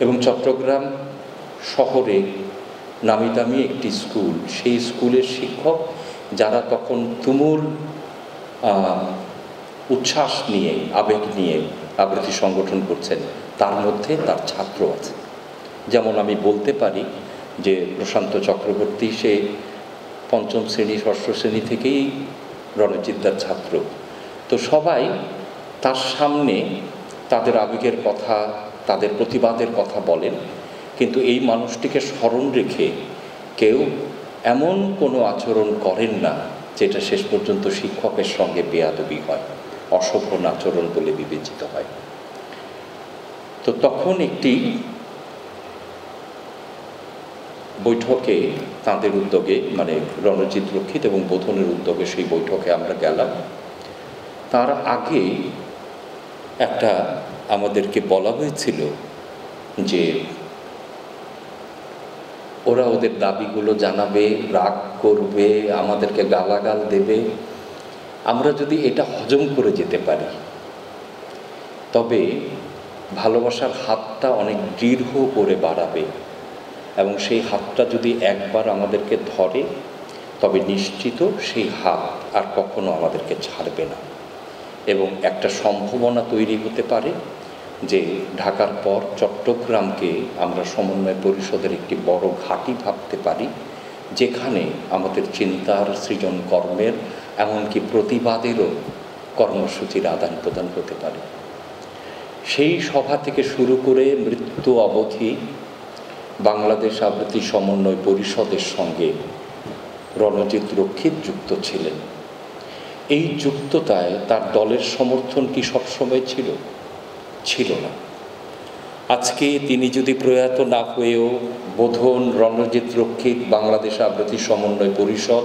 এবং চট্টগ্রাম শহরে নামি দামি একটি স্কুল। সেই স্কুলের শিক্ষক যারা তখন তুমুল উচ্ছ্বাস নিয়ে, আবেগ নিয়ে আবৃত্তি সংগঠন করছেন, তার মধ্যে তার ছাত্র আছে। যেমন আমি বলতে পারি যে প্রশান্ত চক্রবর্তী, সে পঞ্চম শ্রেণি, ষষ্ঠ শ্রেণি থেকেই রণজিদ্দার ছাত্র। তো সবাই তার সামনে তাদের আবেগের কথা তাদের প্রতিবাদের কথা বলেন, কিন্তু এই মানুষটিকে স্মরণ রেখে কেউ এমন কোনো আচরণ করেন না যেটা শেষ পর্যন্ত শিক্ষকের সঙ্গে বেয়াদবি হয় অসভ্য আচরণ বলে বিবেচিত হয়। তো তখন একটি বৈঠকে তাঁদের উদ্যোগে মানে রণজিৎ রক্ষিত এবং বোধনের উদ্যোগে সেই বৈঠকে আমরা গেলাম। তার আগে একটা আমাদেরকে বলা হয়েছিল যে ওরা ওদের দাবিগুলো জানাবে, রাগ করবে, আমাদেরকে গালাগাল দেবে। আমরা যদি এটা হজম করে যেতে পারি, তবে ভালোবাসার হাতটা অনেক দৃঢ় করে বাড়াবে এবং সেই হাতটা যদি একবার আমাদেরকে ধরে, তবে নিশ্চিত সেই হাত আর কখনো আমাদেরকে ছাড়বে না। এবং একটা সম্ভাবনা তৈরি হতে পারে যে ঢাকার পর চট্টগ্রামকে আমরা সমন্বয় পরিষদের একটি বড় ঘাঁটি ভাবতে পারি, যেখানে আমাদের চিন্তার সৃজন কর্মের এমনকি প্রতিবাদেরও কর্মসূচির আদান প্রদান হতে পারে। সেই সভা থেকে শুরু করে মৃত্যু অবধি বাংলাদেশ আবৃত্তি সমন্বয় পরিষদের সঙ্গে রণজিৎ রক্ষিত যুক্ত ছিলেন। এই যুক্ততায় তার দলের সমর্থন কি সবসময় ছিল? ছিল না। আজকে তিনি যদি প্রয়াত না হয়েও বোধন রণজিৎ রক্ষিত বাংলাদেশ আবৃত্তি সমন্বয় পরিষদ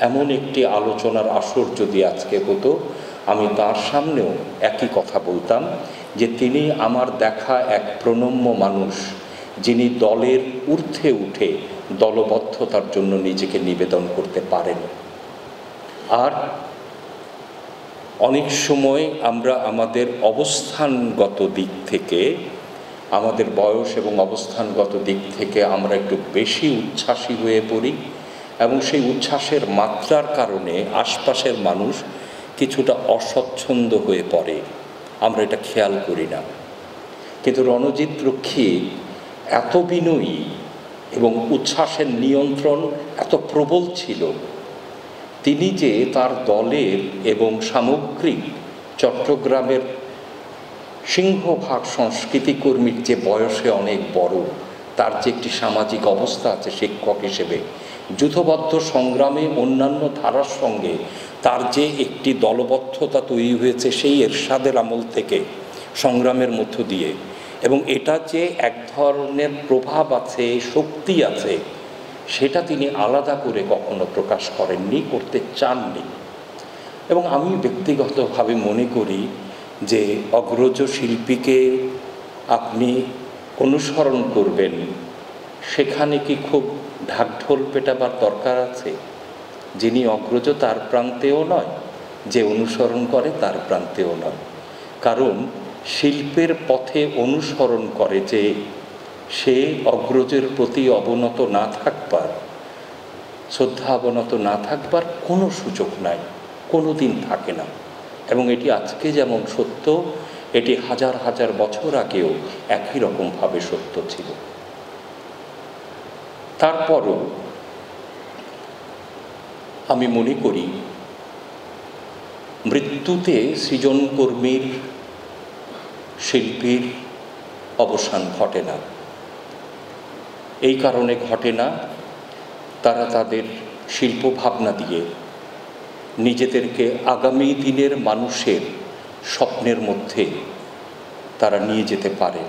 এমন একটি আলোচনার আসর যদি আজকে হতো, আমি তার সামনেও একই কথা বলতাম যে তিনি আমার দেখা এক প্রণম্য মানুষ যিনি দলের ঊর্ধ্বে উঠে দলবদ্ধতার জন্য নিজেকে নিবেদন করতে পারেন। আর অনেক সময় আমরা আমাদের অবস্থানগত দিক থেকে, আমাদের বয়স এবং অবস্থানগত দিক থেকে আমরা একটু বেশি উচ্ছ্বাসী হয়ে পড়ি এবং সেই উচ্ছ্বাসের মাত্রার কারণে আশপাশের মানুষ কিছুটা অস্বচ্ছন্দ হয়ে পড়ে। আমরা এটা খেয়াল করি না। কিন্তু রণজিৎ রক্ষী এত বিনয়ী এবং উচ্ছ্বাসের নিয়ন্ত্রণ এত প্রবল ছিল তিনি যে তার দলের এবং সামগ্রিক চট্টগ্রামের সিংহভাগ সংস্কৃতি কর্মীর যে বয়সে অনেক বড়, তার যে একটি সামাজিক অবস্থা আছে শিক্ষক হিসেবে যুথবদ্ধ সংগ্রামে অন্যান্য ধারার সঙ্গে তার যে একটি দলবদ্ধতা তৈরি হয়েছে সেই এরশাদের আমল থেকে, সংগ্রামের মধ্য দিয়ে, এবং এটা যে এক ধরনের প্রভাব আছে, শক্তি আছে সেটা তিনি আলাদা করে কখনো প্রকাশ করেননি, করতে চাননি। এবং আমি ব্যক্তিগতভাবে মনে করি যে অগ্রজ শিল্পীকে আপনি অনুসরণ করবেন, সেখানে কি খুব ঢাকঢোল পেটাবার দরকার আছে? যিনি অগ্রজ তার প্রান্তেও নয়, যে অনুসরণ করে তার প্রান্তেও নয়। কারণ শিল্পের পথে অনুসরণ করে যে সে অগ্রজের প্রতি অবনত না থাকবার, শ্রদ্ধা অবনত না থাকবার কোনো সুযোগ নাই কোনো দিন থাকে না। এবং এটি আজকে যেমন সত্য, এটি হাজার হাজার বছর আগেও একই রকমভাবে সত্য ছিল। তারপরও আমি মনে করি, মৃত্যুতে সৃজনকর্মীর, শিল্পীর অবসান ঘটে না। এই কারণে ঘটে না। তারা তাদের শিল্প ভাবনা দিয়ে নিজেদেরকে আগামী দিনের মানুষের স্বপ্নের মধ্যে তারা নিয়ে যেতে পারেন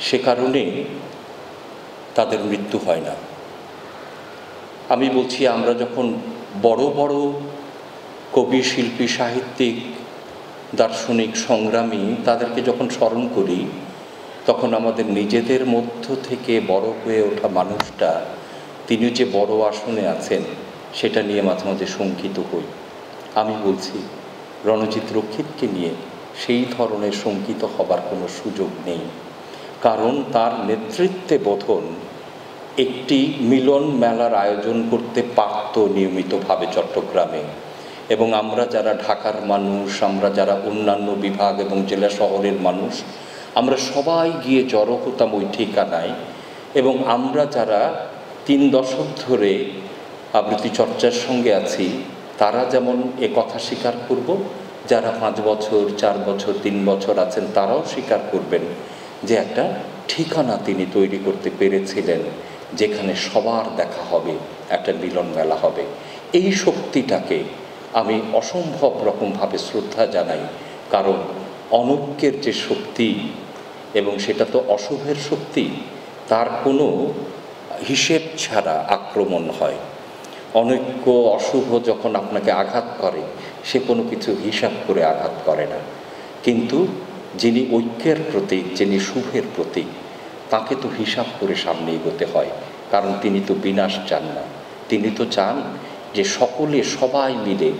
সে কারণে তাদের মৃত্যু হয় না। আমি বলছি, আমরা যখন বড় বড় কবি, শিল্পী, সাহিত্যিক, দার্শনিক, সংগ্রামী, তাদেরকে যখন স্মরণ করি তখন আমাদের নিজেদের মধ্য থেকে বড় হয়ে ওঠা মানুষটা, তিনি যে বড় আসনে আছেন, সেটা নিয়ে মাঝে মাঝে শঙ্কিত হই। আমি বলছি, রণজিৎ রক্ষিতকে নিয়ে সেই ধরনের শঙ্কিত হবার কোনো সুযোগ নেই। কারণ তার নেতৃত্বে বোধন একটি মিলন মেলার আয়োজন করতে পারত নিয়মিতভাবে চট্টগ্রামে। এবং আমরা যারা ঢাকার মানুষ, আমরা যারা অন্যান্য বিভাগ এবং জেলা শহরের মানুষ আমরা সবাই গিয়ে জড়ো হতাম ওই ঠিকানায় এবং আমরা যারা তিন দশক ধরে আবৃত্তি চর্চার সঙ্গে আছি, তারা যেমন এ কথা স্বীকার করব, যারা পাঁচ বছর, চার বছর, তিন বছর আছেন, তারাও স্বীকার করবেন যে একটা ঠিকানা তিনি তৈরি করতে পেরেছিলেন, যেখানে সবার দেখা হবে, একটা মিলন মেলা হবে। এই শক্তিটাকে আমি অসম্ভব রকমভাবে শ্রদ্ধা জানাই, কারণ অনৈক্যের যে শক্তি এবং সেটা তো অশুভের শক্তি, তার কোনো হিসেব ছাড়া আক্রমণ হয়। অনৈক্য অশুভ যখন আপনাকে আঘাত করে, সে কোনো কিছু হিসাব করে আঘাত করে না। কিন্তু যিনি ঐক্যের প্রতীক, যিনি শুভের প্রতীক, তাকে তো হিসাব করে সামনে এগোতে হয়, কারণ তিনি তো বিনাশ চান না। তিনি তো চান যে সকলে সবাই মিলে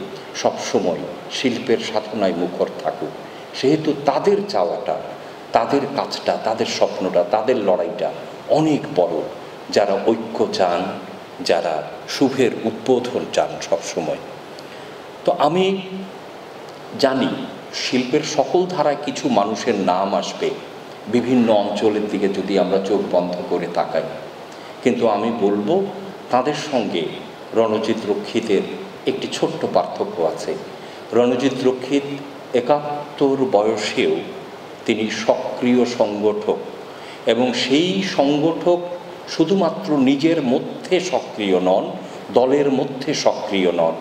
সবসময় শিল্পের সাধনায় মুখর থাকুক। সেহেতু তাদের চাওয়াটা তাদের কাজটা, তাদের স্বপ্নটা, তাদের লড়াইটা অনেক বড়। যারা ঐক্য চান, যারা শুভের উদ্বোধন চান সবসময়। তো আমি জানি শিল্পের সকল ধারায় কিছু মানুষের নাম আসবে। বিভিন্ন অঞ্চলের দিকে যদি আমরা চোখ বন্ধ করে তাকাই। কিন্তু আমি বলব, তাদের সঙ্গে রণজিৎ রক্ষিতের একটি ছোট্ট পার্থক্য আছে। রণজিৎ রক্ষিত একাত্তর বয়সেও তিনি সক্রিয় সংগঠক এবং সেই সংগঠক শুধুমাত্র নিজের মধ্যে সক্রিয় নন, দলের মধ্যে সক্রিয় নন।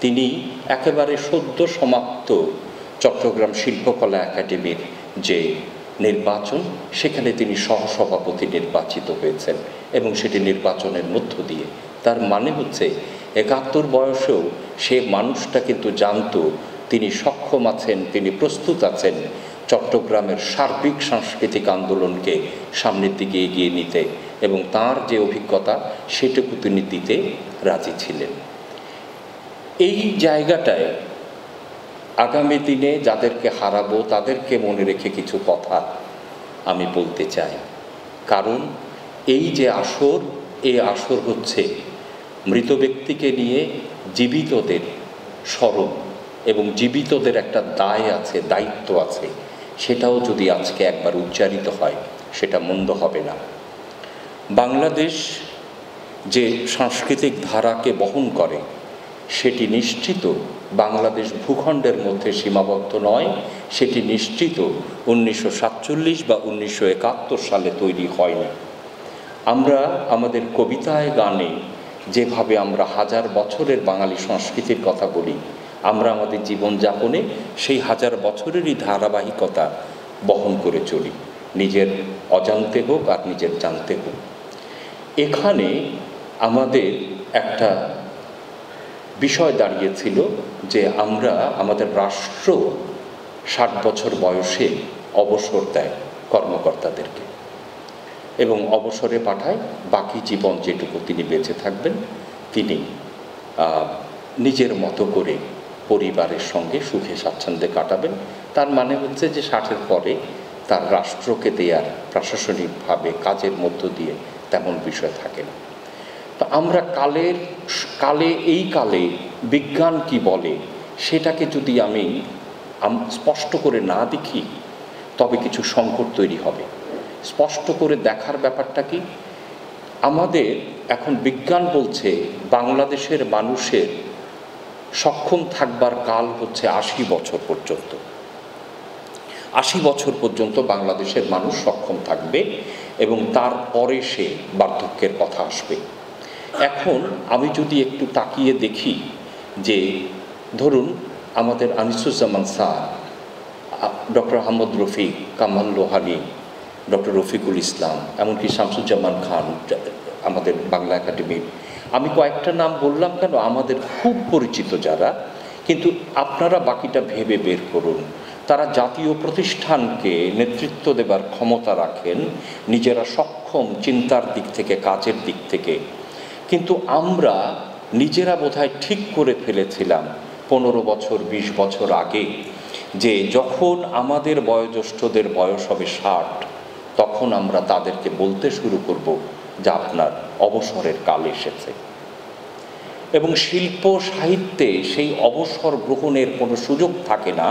তিনি একেবারে সদ্য সমাপ্ত চট্টগ্রাম শিল্পকলা একাডেমির যে নির্বাচন, সেখানে তিনি সহসভাপতি নির্বাচিত হয়েছেন এবং সেটি নির্বাচনের মধ্য দিয়ে। তার মানে হচ্ছে, একাত্তর বয়সেও সে মানুষটা কিন্তু জানতো, তিনি সক্ষম আছেন, তিনি প্রস্তুত আছেন চট্টগ্রামের সার্বিক সাংস্কৃতিক আন্দোলনকে সামনের দিকে এগিয়ে নিতে এবং তার যে অভিজ্ঞতা, সেটুকু তিনি দিতে রাজি ছিলেন। এই জায়গাটায় আগামী দিনে যাদেরকে হারাবো, তাদেরকে মনে রেখে কিছু কথা আমি বলতে চাই। কারণ এই যে আসর, এই আসর হচ্ছে মৃত ব্যক্তিকে নিয়ে জীবিতদের স্মরণ এবং জীবিতদের একটা দায় আছে, দায়িত্ব আছে। সেটাও যদি আজকে একবার উচ্চারিত হয়, সেটা মন্দ হবে না। বাংলাদেশ যে সাংস্কৃতিক ধারাকে বহন করে, সেটি নিশ্চিত বাংলাদেশ ভূখণ্ডের মধ্যে সীমাবদ্ধ নয়, সেটি নিশ্চিত উনিশশো সাতচল্লিশ বা উনিশশো একাত্তর সালে তৈরি হয়নি। আমরা আমাদের কবিতায়, গানে যেভাবে আমরা হাজার বছরের বাঙালি সংস্কৃতির কথা বলি আমরা আমাদের জীবনযাপনে সেই হাজার বছরেরই ধারাবাহিকতা বহন করে চলি। নিজের অজান্তে হোক আর নিজের জানতে হোক। এখানে আমাদের একটা বিষয় দাঁড়িয়েছিল যে আমরা আমাদের রাষ্ট্র ষাট বছর বয়সে অবসর দেয় কর্মকর্তাদেরকে এবং অবসরে পাঠায় বাকি জীবন যেটুকু তিনি বেঁচে থাকবেন, তিনি নিজের মতো করে পরিবারের সঙ্গে সুখে স্বাচ্ছন্দ্যে কাটাবেন। তার মানে হচ্ছে যে ষাটের পরে তার রাষ্ট্রকে দেয়ার প্রশাসনিকভাবে কাজের মধ্য দিয়ে তেমন বিষয় থাকে না। তো আমরা কালের, কালে এই কালে বিজ্ঞান কি বলে সেটাকে যদি আমি স্পষ্ট করে না দেখি, তবে কিছু সংকট তৈরি হবে। স্পষ্ট করে দেখার ব্যাপারটা কি? আমাদের এখন বিজ্ঞান বলছে বাংলাদেশের মানুষের সক্ষম থাকবার কাল হচ্ছে আশি বছর পর্যন্ত। আশি বছর পর্যন্ত বাংলাদেশের মানুষ সক্ষম থাকবে এবং তারপরে সে বার্ধক্যের কথা আসবে। এখন আমি যদি একটু তাকিয়ে দেখি যে, ধরুন আমাদের Anisuzzaman sir doctor Ahmad Rafiq, Kamal Lohani, doctor Rafiqul Islam, এমনকি শামসুজ্জামান খান আমাদের বাংলা একাডেমির আমি কয়েকটা নাম বললাম কেন? আমাদের খুব পরিচিত যারা। কিন্তু আপনারা বাকিটা ভেবে বের করুন। তারা জাতীয় প্রতিষ্ঠানকে নেতৃত্ব দেবার ক্ষমতা রাখেন, নিজেরা সক্ষম চিন্তার দিক থেকে, কাজের দিক থেকে। কিন্তু আমরা নিজেরা বোধহয় ঠিক করে ফেলেছিলাম পনেরো বছর ২০ বছর আগে যে যখন আমাদের বয়োজ্যেষ্ঠদের বয়স হবে ষাট, তখন আমরা তাদেরকে বলতে শুরু করব। যে আপনার অবসরের কাল এসেছে। এবং শিল্প সাহিত্যে সেই অবসর গ্রহণের কোনো সুযোগ থাকে না।